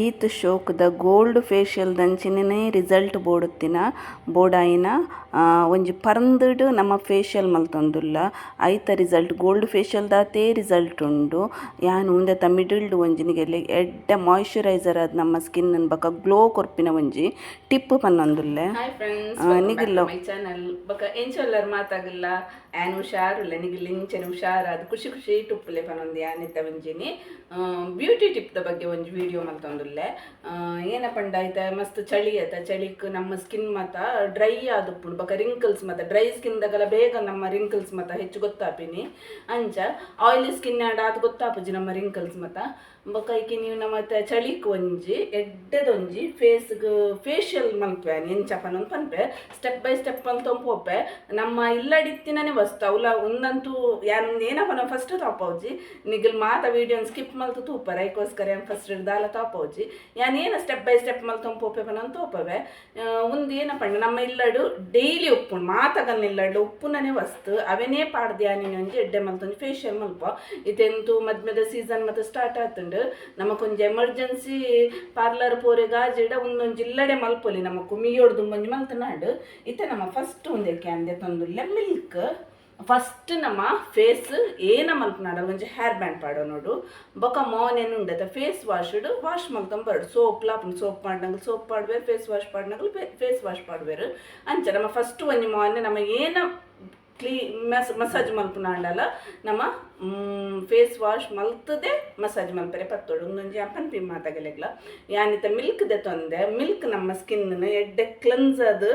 ಈತ್ ಶೋಕುದ gold facial ದಂಚಿನೇ ರಿಸಲ್ಟ್ ಬೋಡುತ್ತಿನ ಬೋಡಾಯಿನ ಒಂಜಿ ಪರಂದುಡು ನಮ ಫೇಶಿಯಲ್ ಮಲ್ತೊಂದುಲ್ಲ. ಐತ ರಿಸಲ್ಟ್ ಗೋಲ್ಡ್ ಫೇಶಿಯಲ್ ದಾತೆ ರಿಸಲ್ಟ್ ಉಂಡು ಯಾನ್ ಉಂದೆತ ಮಿಡಿಲ್ಡ್ ಒಂಜಿನಿಗೆಲೆ ಎಡ್ಡೆ ಮಾಯಿಶ್ಚರೈಸರ್ ಅದು ನಮ್ಮ ಸ್ಕಿನ್ ಬಕ ಗ್ಲೋ ಕೊರ್ಪಿನ ಒಂಜಿ ಟಿಪ್ ಪನ್ನೊಂದುಲ್ಲೆ. ನಿಗಿಲ್ಲ. ಚಾನಲ್ ಬೊಕ ಎಂಚೊಲ್ಲರ್ ಮಾತಾಗಿಲ್ಲ. ಆ್ಯನ್ ಹುಷಾರುಲ್ಲ ನಿಗಿಲ್ಲ ಇಂಚನೆ ಹುಷಾರಾದ್ ಖುಷಿ ಖುಷಿ ಟಿಪ್ಪುಲೆ ಪನೊಂದು ಯಾನಿದ್ದ ಒಂಜಿನಿ. ಬ್ಯೂಟಿ ಟಿಪ್ ದ ಬಗ್ಗೆ ಒಂಜಿ ವಿಡಿಯೋ ಮಲ್ತೊಂದುಲ್ಲೆ. ಆ, ಏನ ಪಂಡ ಆಯ್ತ ಮಸ್ತ್ ಚಳಿ ಆಯ್ತ ಚಳಿಕ್ ನಮ್ಮ ಸ್ಕಿನ್ ಮತ ಡ್ರೈ ಆದು ಬಕ ರಿಂಕಲ್ಸ್ ಮತ ಡ್ರೈ ಸ್ಕಿನ್ ದಗಲ ಬೇಗ ನಮ್ಮ ರಿಂಕಲ್ಸ್ ಮತ ಹೆಚ್ಚು ಗೊತ್ತಾಪಿನಿ. ಅಂಚ ಆಯಿಲಿ ಸ್ಕಿನ್ ಆಡ ಅದು ಗೊತ್ತಾಪುಜಿ ನಮ್ಮ ರಿಂಕಲ್ಸ್ ಮತ. ಬೊಕ ಈಕಿ ನೀವು ನಮ್ಮ ಚಳಿಕ್ ಒಂಜಿ, ಎಡ್ಡೆದೊಂಜಿ, ಫೇಸ್ಗ್ ಫೇಶಿಯಲ್ ಮಲ್ಪೆ ಎಂಚ ಒಂದು ಪನ್ಪೆ ಸ್ಟೆಪ್ ಬೈ ಸ್ಟೆಪ್ ಅಂತ ಪೋಪೆ ನಮ್ಮ ಇಲ್ಲಡಿತ್ತಿನೇ ವಸ್ತು, ಅವಲ ಒಂದಂತೂ ಯಾನ್ ಏನಪ್ಪನ ಫಸ್ಟ್ ತಾಪೌಜಿ. ನಿಗಲ್ ಮಾತ ವೀಡಿಯೋನ್ ಸ್ಕಿಪ್ ಮಲ್ತು ತೂಪರ ಐಕೋಸ್ಕರ ಏನ್ ಫಸ್ಟ್ ದಾಲ ತಾಪೌಜಿ. ಯಾನ್ ಏನು ಸ್ಟೆಪ್ ಬೈ ಸ್ಟೆಪ್ ಮಲ್ತು ಪೋಪೆ ಪನೊಂದು ತೋಪವೆ. ಒಂದು ಏನಪ್ಪ ನಮ್ಮ ಇಲ್ಲಡು ಡೈಲಿ ಉಪ್ಪು, ಮಾತಗಲ್ ಇಲ್ಲಡು ಉಪ್ಪುನನೆ ವಸ್ತು. ಅವೇನೇ ಪಾಡ್ದು ಯಾನಿನ ಒಂಜಿ ಎಡ್ಡೆ ಮಲ್ತೊಂಜಿ ಫೇಶಿಯಲ್ ಮಲ್ಪ. ಇತೆಂತು ಮದ್ಮೆದ ಸೀಸನ್ ಮತ್ತೆ ಸ್ಟಾರ್ಟ್ ಆತುಂಡು ನಮಕೊಂಜಿ ಎಮರ್ಜೆನ್ಸಿ ಪಾರ್ಲರ್ ಪೋರೆ ಗಾಜಿಡ ಒಂದೊಂಜಿ ಜಿಲ್ಲಡೆ ಮಲ್ಪೊಲಿ. ನಮ್ಮ ಮಿಯೋಡ್ದು ಒಂಜಿ ಮಲ್ತನಾಡು ಇತ್ತೆ ನಮ್ಮ ಫಸ್ಟ್ ಒಂದಕ್ಕೆ ಅಂದೆ ತೊಂದುಲ್ಲೆ ಮಿಲ್ಕ್ ಫಸ್ಟ್ ನಮ್ಮ ಫೇಸ್ ಏನ ಮಲ್ಪನಾಡ ಒಂಜಿ ಹೇರ್ ಬ್ಯಾಂಡ್ ಪಾಡೋ ನೋಡು. ಬೊಕ ಮೋನೇನು ಉಂಡತ. ಫೇಸ್ ವಾಶ್ಡ್ ವಾಶ್ ಮಲ್ತಂಬರ್ಡು ಸೋಪ್ ಲಾಪುಂಡು ಸೋಪ್ ಪಾಡ್ನಂಗ್ ಸೋಪ್ ಪಾಡ್ಬೇರು. ಫೇಸ್ ವಾಶ್ ಪಾಡ್ನಗಲ್ ಫೇಸ್ ವಾಶ್ ಪಾಡ್ಬೇರು. ಅಂಚ ನಮ್ಮ ಫಸ್ಟ್ ಒಂಜಿ ಮೋನೆ ನಮ್ಮ ಏನ ಕ್ಲೀ ಮಸ್, ಮಸಾಜ್ ಮಲ್ಪುನಾಂಡಲ ನಮ್ಮ ಫೇಸ್ ವಾಶ್ ಮಲ್ತದೆ, ಮಸಾಜ್ ಮಲ್ಪರೆ ಪತ್ತೋಡು. ಒಂದೊಂಜಿ ಅಪ್ಪನ್ ಪಿ ಮಾತಾಗಲೆಗ್ಲ. ಯಾನಿತ ಮಿಲ್ಕ್ ದೆ ತೊಂದೆ. ಮಿಲ್ಕ್ ನಮ್ಮ ಸ್ಕಿನ್ ಎಡ್ಡೆ ಕ್ಲನ್ಸ್ ಅದು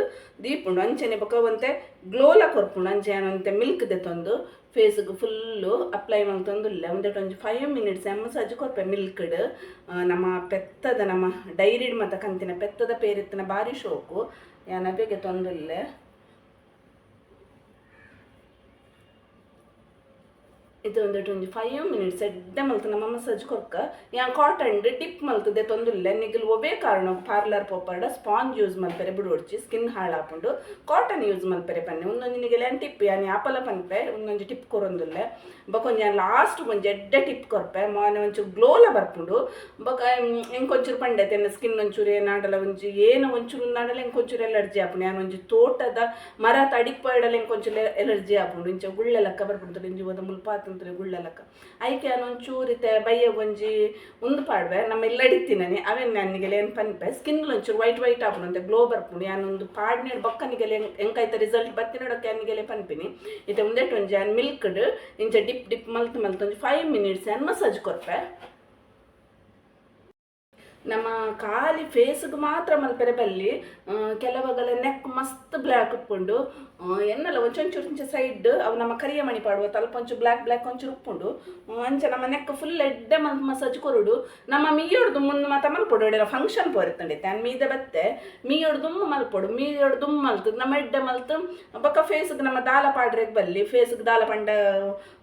ದೀಪುಂಡು. ಅಂಚನೆ ಬೊಕ ಒಂತೆ ಗ್ಲೋಲ ಕೊರ್ಪುಂಡು. ಅಂಚೆ ಏನಂತೆ ಮಿಲ್ಕ್ ದೆ ತೊಂದು, ಫೇಸ್ಗೆ ಫುಲ್ಲು ಅಪ್ಲೈ ಮಲ್ತೊಂದುಲ್ಲೆ ಒಂದೆಟ್ ಒಂದು ಫೈವ್ ಮಿನಿಟ್ಸ್ ಮಸಾಜ್ ಕೊರ್ಪೆ ಮಿಲ್ಕ್ಡ್. ನಮ್ಮ ಪೆತ್ತದ, ನಮ್ಮ ಡೈರಿಡ್ ಮತ್ತ ಕಂತಿನ ಪೆತ್ತದ ಪೇರಿತ್ತಿನ ಬಾರಿ ಶೋಕು. ಯಾನ ಬೇಗ ತೊಂದುಲ್ಲೆ. ಇದು ಒಂದು ಫೈವ್ ಮಿನಿಟ್ಸ್ ಎಡ್ಡೆ ಮಲ್ತು, ನಮ್ಮ ಮಸಾಜ್ ಕೊರ್ಕ. ಯಾನ್ ಕಾಟನ್ ಟಿಪ್ ಮಲ್ತದೆ ತೊಂದಿಲ್ಲ ನಿಗಲ್ ಒಬೇ ಕಾರಣ ಪಾರ್ಲರ್ ಪೋಪರ್ಡ ಸ್ಪಾಂಜ್ ಯೂಸ್ ಮಲ್ಪೆರೆ ಬಿಡೋಡ್ಚಿ ಸ್ಕಿನ್ ಹಾಳಾಪುಂಡು ಕಾಟನ್ ಯೂಸ್ ಮಲ್ಪೆರೆ ಪನ್ನೆ ಒಂದೊಂದು ನಿಗಲ್ ಏನು ಟಿಪ್ ಯಾನ್ ಆಪಲ ಪನ್ಪೆ ಒಂದೊಂದು ಟಿಪ್ ಕೊರೊಂದುಲ್ಲೆ. ಬೊಕೊಂಜಿ ಯಾನ್ ಲಾಸ್ಟ್ ಒಂಜಿ ಎಡ್ಡೆ ಟಿಪ್ ಕೊರ್ಪೆ, ಮಾನೆ ಒಂಚೂರು ಗ್ಲೋಲ ಬರ್ಪುಂಡು. ಬೊಕ ಎಂಕೊಂಚೂರು ಪಂಡೆ ತೆನ್ನ ಸ್ಕಿನ್ ಒಂಚೂರು ಏನಾಡಲ ಒಂಜಿ ಏನು ಒಂಚೂರು ನಾಡಲ ಎಂಕೊಂಚೂರು ಎಲರ್ಜಿ ಆಪುಂಡು. ಯಾನ್ ಒಂಜಿ ತೋಟದ ಮರ ತಡಿಕ್ ಪೈಡಲ ಎಂಕೊಂಚೂರು ಎಲರ್ಜಿ ಆಪುಂಡು. ಇಂಚ ಗುಳ್ಳೆ ಲಕ್ಕ ಬರ್ಪುಂಡು ಇಂಜಿ ಒಂದು ಮುಲ್ಪಾತಂತ್ರೆ ಗುಳ್ಳೆ ಲೆಕ್ಕ ಐಕೆ ನಾನು ಚೂರಿತೆ ಬಯ್ಯ ಒಂಜಿ ಉಂದು ಪಾಡ್ವೆ ನಮ್ಮ ಅಡಿತೀನಿ ಅವೇನು ನನಗೆ ಏನು ಪನ್ಪೆ ಸ್ಕಿನ್ ಒಂಚೂರು ವೈಟ್ ವೈಟ್ ಆಪುಂಡು ಅಂತ ಗ್ಲೋ ಬರ್ಪುಂಡು ಪಾಡ್ ಪಾಡ್ನೇಡು ಬೊಕ್ಕನಿಗೆಲೆ ಹೆಂಗಾಯ್ತ ರಿಸಲ್ಟ್ ಬತ್ತಿನಡಕ್ಕೆ ಅನಿಗೆಲೆ ಪನ್ಪಿನಿ. ಇತ್ತೆ ಒಂದೇಟ್ ಟೊಂಜಿ ಆನ್ ಮಿಲ್ಕ್ಡ್ ಇಂಚ ಡಿಪ್ ಡಿಪ್ ಮಲ್ತ್ ಮಲ್ತ್ ಒಂದು ಫೈವ್ ಮಿನಿಟ್ಸ್ ಯಾನ್ ಮಸಾಜ್ ಕೊರ್ಪೆ. ನಮ್ಮ ಖಾಲಿ ಫೇಸ್ಗೆ ಮಾತ್ರ ಮಲ್ಪೆರೆ ಬಲ್ಲಿ ಕೆಲವಾಗಲ್ಲ ಕೆಲವಾಗಲ ನೆಕ್ ಮಸ್ತ್ ಬ್ಲ್ಯಾಕ್ ಆ, ಎನ್ನಲ್ಲ ಒಂಚೊಂಚೂರು ಇಂಚ ಸೈಡ್ ಅವು ನಮ್ಮ ಕರಿಯ ಮಣಿ ಪಾಡುವ, ತಲ್ಪ ಬ್ಲಾಕ್ ಬ್ಲ್ಯಾಕ್ ಒಂಚೂರು ಉಪ್ಪುಂಡು ಅಂಚ ನಮ್ಮ ನೆಕ್ ಫುಲ್ ಎಡ್ಡೆ ಮಂತ್ ಮಸಾಜ್ ಕೊರುಡು, ನಮ್ಮ ಮೀಯೋಡ್ದು ಮುಂದೆ ಮಾತ ಮಲ್ಪೊಡು ಎಡೆಲ್ಲ ಫಂಕ್ಷನ್ ಪೋರಿತ್ತಂಡೆ ತ್ಯಾನ್ ಮೀದ ಬತ್ತೆ ಮೀಯೊಡು ದುಮ್ಮ ಮಲ್ಪೊಡು ಮೀಯೊಡು ದುಮ್ಮು ಮಲ್ತು ನಮ್ಮ ಎಡ್ಡೆ ಮಲ್ತು ಬೊಕ್ಕ ಫೇಸ್ಗೆ ನಮ್ಮ ದಾಲ ಪಾಡ್ರೆಗೆ ಬಲ್ಲಿ ಫೇಸ್ಗೆ ದಾಲ ಪಂಡ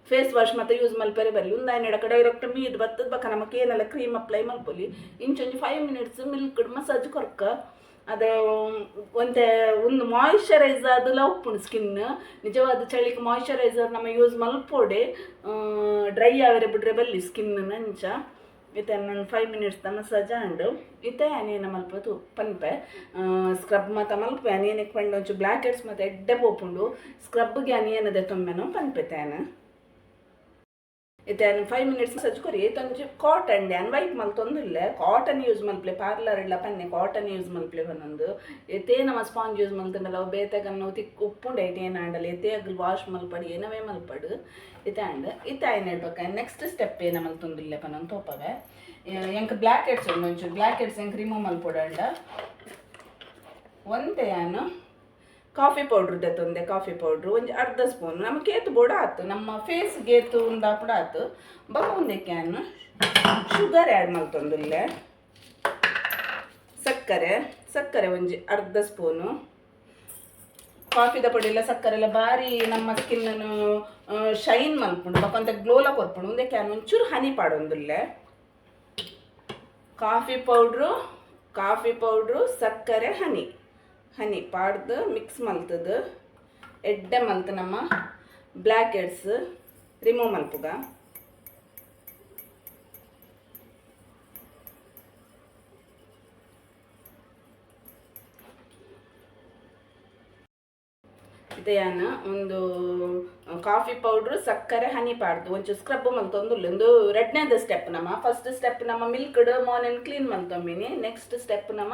ಫೇಸ್ ವಾಶ್ ಮತ್ತೆ ಯೂಸ್ ಮಲ್ಪರೆ ಬರಲಿ, ಒಂದು ಎಡಕ ಡೈರೆಕ್ಟ್ ಮೀದ್ ಬತ್ತದ ಬಕ್ಕ ನಮಗೆ ಏನೆಲ್ಲ ಕ್ರೀಮ್ ಅಪ್ಲೈ ಮಲ್ಪೊಲಿ, ಇಂಚೊಂಜಿ ಫೈವ್ ಮಿನಿಟ್ಸ್ ಮಿಲ್ಕ್ ಮಸಾಜ್ ಕೊರ್ಕ ಅದು ಒಂತೆ ಒಂದು ಮಾಯಿಶ್ಚರೈಸ್ ಲವ್ ಪುಣ್ ಸ್ಕಿನ್ ನಿಜವಾದ ಚಳಿಗೆ ಮಾಯಿಶ್ಚರೈಸರ್ ನಮ್ಮ ಯೂಸ್ ಮಲ್ಪೋಡೆ ಡ್ರೈ ಆವರೆ ಬಿಡ್ರೆ ಬಲ್ಲಿ ಸ್ಕಿನ್ ನಂಚ. ಇತ್ತೆ ನಾನು ಫೈವ್ ಮಿನಿಟ್ಸ್ ಮಸಾಜ್ ಆಂಡು. ಇತ್ತೆ ಅನೇನ ಮಲ್ಪದು ಪನ್ಪೆ. ಸ್ಕ್ರಬ್ ಮಾತ ಮಲ್ಪೆ. ಅನೇನಕ್ಕೆ ಪಂಡು ಒಂಚು ಬ್ಲ್ಯಾಕ್ ಹೆಡ್ಸ್ ಮತ್ತು ಎಡ್ಡೆ ಪೋಪುಂಡು. ಸ್ಕ್ರಬ್ಗೆ ಅನೇನದೆ ತೊಂಬೆನೋ ಪನ್ಪೆತೇನ ಇತ್ತೆ ಫೈವ್ ಮಿನಿಟ್ಸ್ ಮಸಾಜ್ ಕೊರಿ ತಂಜಿ ಕಾಟನ್ ಡ್ಯಾನ್ ವೈಟ್ ಮಲ್ ತೊಂದಿಲ್ಲ ಕಾಟನ್ ಯೂಸ್ ಮಲ್ಪ್ಲೆ ಪಾರ್ಲರ್ ಇಲ್ಲ ಪನ್ನೆ ಕಾಟನ್ ಯೂಸ್ ಮಲ್ಪ್ಲೆ ಒಂದೊಂದು ಎತ್ತೇ ನಮ್ಮ ಸ್ಪಾಂಜ್ ಯೂಸ್ ಮಲ್ತಂಡಲ್ಲ ಅವು ಬೇತೆಗನ್ನು ತಿಕ್ ಉಪ್ಪುಂಡು ಐಟ್ ಏನು ಆಂಡಲ್ಲ, ಎತ್ತೇ ಅಗ್ಲು ವಾಶ್ ಮಲ್ಪಡು, ಏನವೇ ಮಲ್ಪಡು. ಇತ ಆಂಡ್, ಇತ್ತೆ ಆಯ್ನ ಹೇಳ್ಬೇಕ ನೆಕ್ಸ್ಟ್ ಸ್ಟೆಪ್ ಏನ ಮಲ್ತೊಂದಿಲ್ಲ ಪನೊಂದು ತೋಪವೆ. ಎಂಕ್ ಬ್ಲ್ಯಾಕ್ ಹೆಡ್ಸ್ ಒಂಚೂರು. ಬ್ಲ್ಯಾಕ್ ಹೆಡ್ಸ್ ಎಂಕ್ ರಿಮೂವ್ ಮಲ್ಪೊಡಂಡ ಒಂದೇ ನಾನು ಕಾಫಿ ಪೌಡ್ರ್ ತಂದೆ, ಕಾಫಿ ಪೌಡ್ರು. ಒಂಜಿ ಅರ್ಧ ಸ್ಪೂನ್. ನಮ್ಮ ಕೇತು ಬೋಡ ಆತು. ನಮ್ಮ ಫೇಸ್ ಗೇತು ಉಂದ ಕೂಡ ಆತು. ಒಂದೇ ಕ್ಯಾನ್ ಶುಗರ್ ಆ್ಯಡ್ ಮಲ್ತೊಂದುಲ್ಲೆ ಸಕ್ಕರೆ. ಸಕ್ಕರೆ ಒಂಜಿ ಅರ್ಧ ಸ್ಪೂನು. ಕಾಫಿದ ಪುಡಿ ಎಲ್ಲ ಸಕ್ಕರೆ ಎಲ್ಲ ಬಾರಿ ನಮ್ಮ ಸ್ಕಿನ್ನನ್ನು ಶೈನ್ ಮಲ್ಪುಂಡು ಬಕೊಂತ ಗ್ಲೋಲ ಕೊರ್ಪುಂಡು ಒಂದೇ ಕ್ಯಾನ್ ಒಂಚೂರು ಹನಿ ಪಾಡೊಂದುಲ್ಲೆ ಕಾಫಿ ಪೌಡ್ರು ಕಾಫಿ ಪೌಡ್ರು, ಸಕ್ಕರೆ ಹನಿ ಹನಿ ಪಾಡ್ದ ಮಿಕ್ಸ್ ಮಲ್ತದ. ಎಡ್ಡೆ ಮಲ್ತ ನಮ್ಮ ಬ್ಲ್ಯಾಕ್ ಎಡ್ಸ್ ರಿಮೂವ್ ಮಲ್ಪುಗ. ಇದೆಯಾನ? ಒಂದು ಕಾಫಿ ಪೌಡರ್ ಸಕ್ಕರೆ, ಹನಿ ಪಾಡ್ದು. ಒಂಚೂರು ಸ್ಕ್ರಬ್ ಮಲ್ತ, ಒಂದು ಎರಡನೇದು ಸ್ಟೆಪ್ ನಮ್ಮ. ಫಸ್ಟ್ ಸ್ಟೆಪ್ ನಮ್ಮ ಮಿಲ್ಕ್ಡ್ ಮಾರ್ನಿಂಗ್ ಕ್ಲೀನ್ ಮಲ್ತೊಮ್ಮಿನಿ ನೆಕ್ಸ್ಟ್ ಸ್ಟೆಪ್ ನಮ್ಮ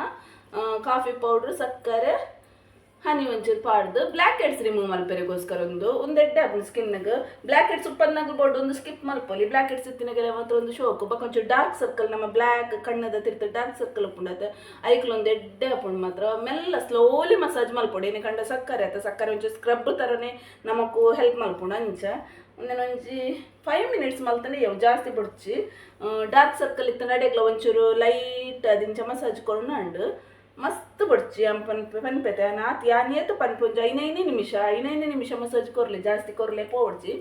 ಕಾಫಿ ಪೌಡ್ರ್, ಸಕ್ಕರೆ, ಹನಿ ಒಂಚೂರು ಪಾಡ್ದು ಬ್ಲ್ಯಾಕ್ ಹೆಡ್ಸ್ ರಿಮೂವ್ ಮಲ್ಪೆರೆಗೋಸ್ಕರ ಒಂದು ಒಂದೆಡ್ಡೆ ಆಪುಂಡು ಸ್ಕಿನ್ನಾಗ ಬ್ಲ್ಯಾಕ್ ಹೆಡ್ಸ್ ಉಪ್ಪನ್ನಾಗ ಬೋರ್ಡ್ ಒಂದು ಸ್ಕಿಪ್ ಮಲ್ಪೊಲಿ ಬ್ಲ್ಯಾಕ್ ಹೆಡ್ಸ್ ಇತ್ತಿನಾಗೆಲ್ಲ ಮಾತ್ರ ಒಂದು ಶೋಕು ಬಕ್ಕ ಒಂಚೂರು ಡಾರ್ಕ್ ಸರ್ಕಲ್ ನಮ್ಮ ಬ್ಲ್ಯಾಕ್ ಕಣ್ಣದ ತಿರ್ತ ಡಾರ್ಕ್ ಸರ್ಕಲ್ ಉಪ್ಪುಂಡತ್ತೆ ಐಕ್ಲು ಒಂದು ಎಡ್ಡೆ ಆಪುಂಡು ಮಾತ್ರ. ಮೆಲ್ಲ ಸ್ಲೋಲಿ ಮಸಾಜ್ ಮಲ್ಪೊಡು ಇನ್ನು ಕಂಡ ಸಕ್ಕರೆ, ಆಯ್ತಾ? ಸಕ್ಕರೆ ಒಂಚೂರು ಸ್ಕ್ರಬ್ ಥರನೇ ನಮಗೂ ಹೆಲ್ಪ್ ಮಲ್ಪುಂಡು ಅಂಚ. ಒಂದೇನು ಒಂಜಿ ಫೈವ್ ಮಿನಿಟ್ಸ್ ಮಲ್ತಾನೆ ಯಾವ? ಜಾಸ್ತಿ ಬಿಡ್ಚಿ. ಡಾರ್ಕ್ ಸರ್ಕಲ್ ಇತ್ತು ನಡೆಗ್ಲ ಒಂಚೂರು ಲೈಟ್ ಅದಿಂಚ ಮಸಾಜ್ ಕೊರ್ನಂಡು ಮಸ್ತ್ ಬಡ್ಚಿ ಅಂ ಪನ್ ಪನ್ಪೆತೆ ನಾತ್ ಯಾನಿಯತ್ತು ಪನ್ಪು ಒಂಜಿ ಐನೈನೇ ನಿಮಿಷ ಐನೈನೇ ನಿಮಿಷ ಮಸಾಜ್ ಕೊರ್ಲೆ, ಜಾಸ್ತಿ ಕೊರ್ಲೆ ಪೋಡ್ಜಿ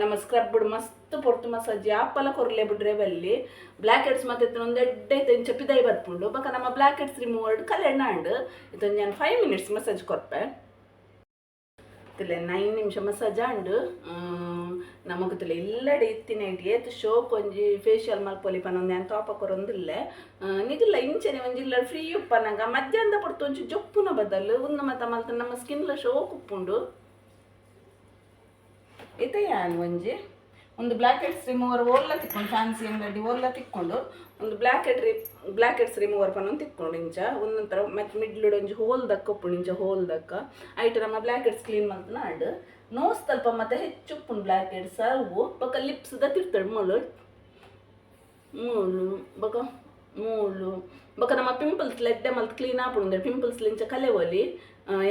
ನಮ್ಮ ಸ್ಕ್ರಬ್ ಬಿಡು ಮಸ್ತ್ ಪೊರ್ತು ಮಸಾಜ್ ಯಾಪಲ ಕೊರ್ಲೆ ಬಿಡ್ರೆ ಬಲ್ಲಿ. ಬ್ಲ್ಯಾಕ್ ಹೆಡ್ಸ್ ಮತ್ತೆ ಒಂದು ಎಡ್ಡೆ ಇಂಚ ಬದ್ಪುಂಡು ಬಕ ನಮ್ಮ ಬ್ಲ್ಯಾಕ್ ಹೆಡ್ಸ್ ರಿಮೂವ್ಡ್ ಕಲೆಣ್ಣಾಂಡ್ ಇದೊಂದು ಫೈವ್ ಮಿನಿಟ್ಸ್ ಮಸಾಜ್ ಕೊರ್ಪೆ. ತಿಲೆ ನೈನ್ ನಿಮಿಷ ಮಸಾಜ್ ಆಂಡ್ ನಮಗೆ ತಿಲೆ ಇಲ್ಲಡೆ ಇತ್ತಿನ ಏತ್ ಶೋಕ್ ಒಂಜಿ ಫೇಶಿಯಲ್ ಮಲ್ಪೊಲಿ ಪನೊಂದು ಏನು ತೋಪ ಕೊರೊಂದಿಲ್ಲೆ ನಿಗಿಲ್ಲ ಇಂಚನೆ ಒಂಜಿ ಇಲ್ಲ ಫ್ರೀ ಉಪ್ಪನಂಗ ಮಧ್ಯಾಹ್ನದ ಪಡ್ತು ಒಂಚು ಜೊಪ್ಪುನ ಬದಲು ಉನ್ನ ಮತ್ತ ಮಲ್ತ ನಮ್ಮ ಸ್ಕಿನ್ಲ ಶೋಕ್ ಉಪ್ಪುಂಡು ಇತ್ತೆ ಯಾನ್ ಒಂಜಿ? ಒಂದು ಬ್ಲ್ಯಾಕ್ ಹೆಡ್ಸ್ ರಿಮೂವರ್ ಓಲ್ಲ ತಿಕ್ಕೊಂಡು ಫ್ಯಾನ್ಸಿ ಅಂಗಡಿ ಓಲ್ಲ ತಿಕ್ಕೊಂಡು, ಒಂದು ಬ್ಲ್ಯಾಕ್ ಹೆಡ್ ರಿ ಬ್ಲ್ಯಾಕ್ ಹೆಡ್ಸ್ ರಿಮೂವರ್ ಪನ್ನೊಂದು ತಿಕ್ಕೊಂಡು ಇಂಚ ಒಂದೊಂಥರ ಮತ್ತು ಮಿಡ್ಲ್ ಒಂಜಿ ಹೋಲ್ ದಕ್ಕ ಉಪ್ಪುಂಡು ಇಂಚ ಹೋಲ್ ದಕ್ಕ. ಐಟ್ ನಮ್ಮ ಬ್ಲ್ಯಾಕ್ ಕ್ಲೀನ್ ಮಂತ್ ನಾಡು. ನೋಸ್ ತಲ್ಪ ಮತ್ತೆ ಹೆಚ್ಚು ಉಪ್ಪುಂಡು ಬ್ಲ್ಯಾಕ್ ಹೆಡ್ಸ್ ಅವು ಬೊಕ ಲಿಪ್ಸ್ ದ ತಿರ್ತಾడు ಮೂಳು. ಮೂಳು ಬೊಕ ಮೂಳು. ಬೊಕ ನಮ್ಮ ಪಿಂಪಲ್ಸ್ ಲೆಡ್ಡೆ ಮಲ್ತ್ ಕ್ಲೀನ್ ಆಪುಂಡು ಪಿಂಪಲ್ಸ್ ಲಿಂಚ ಕಲೆವಲಿ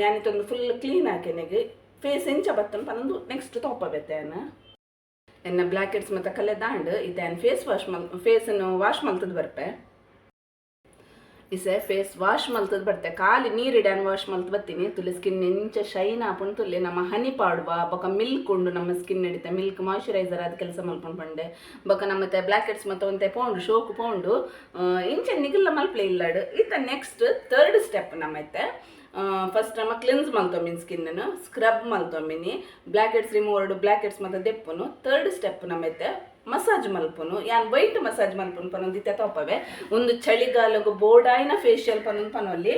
ಯಾನಿತ್ತೊಂದು ಫುಲ್ ಕ್ಲೀನ್ ಹಾಕೆನೆಗೆ ಫೇಸ್ ಇಂಚ ಬತ್ತನ ಪನ್ನೊಂದು ನೆಕ್ಸ್ಟ್ ತೋಪ ಎನ್ನ ಬ್ಲ್ಯಾಕ್ ಹೆಡ್ಸ್ ಮತ್ತು ಕಲೆ ದಾಂಡ್ ಇದೇನು ಫೇಸ್ ವಾಶ್ ಮಲ್ ಫೇಸನ್ನು ವಾಶ್ ಮಲ್ತದ್ ಬರ್ಪೆ. ಇಸೆ ಫೇಸ್ ವಾಶ್ ಮಲ್ತದ್ ಬರ್ತೆ. ಖಾಲಿ ನೀರಿಡ್ಯಾನ್ ವಾಶ್ ಮಲ್ತ್ ಬರ್ತೀನಿ ತುಲಿ ಸ್ಕಿನ್ ಎಂಚ ಶೈನ್ ಆಪುಂಡು ತುಲೆ ನಮ್ಮ ಹನಿ ಪಾಡುವ, ಬೊಕ ಮಿಲ್ಕ್ ಉಂಡು ನಮ್ಮ ಸ್ಕಿನ್ ಹಿಡಿತೆ ಮಿಲ್ಕ್ ಮಾಯ್ಚರೈಸರ್ ಅದು ಕೆಲಸ ಮಲ್ಕೊಂಡು ಬಂಡೆ. ಬೊಕ ನಮ್ಮತ್ತೆ ಬ್ಲ್ಯಾಕ್ ಹೆಡ್ಸ್ ಮತ್ತು ಒಂತೆ ಪೌಂಡು, ಶೋಕು ಪೌಂಡು ಇಂಚೆ ನಿಗಿಲ್ಲ ಮಲ್ಪಲೆ ಇಲ್ಲಾಡು. ಇತ್ತ ನೆಕ್ಸ್ಟ್ ಥರ್ಡ್ ಸ್ಟೆಪ್ ನಮ್ಮತ್ತೆ ಫಸ್ಟ್ ನಮ್ಮ ಕ್ಲಿನ್ಸ್ ಸ್ಕಿನ್ ಸ್ಕಿನ್ನನ್ನು ಸ್ಕ್ರಬ್ ಮಲ್ತೊಮ್ಮಿನಿ ಬ್ಲ್ಯಾಕ್ ಹೆಡ್ಸ್ ರಿಮೂವರ್ಡ್ ಹೆಡ್ಸ್ ಮತ್ತು ದೆಪ್ಪುನು ಥರ್ಡ್ ಸ್ಟೆಪ್ ನಮ್ಮೈತೆ ಮಸಾಜ್ ಮಲ್ಪುನು, ಯಾನ್ ವೈಟ್ ಮಸಾಜ್ ಮಲ್ಪುನು ಪನೊಂದು ಇತ್ತೆ ತೋಪವೆ. ಒಂದು ಚಳಿಗಾಲಗು ಬೋಡಾಯಿನ ಫೇಶಿಯಲ್ ಪನೊಂದು ಪನೊಲ್ಲಿ,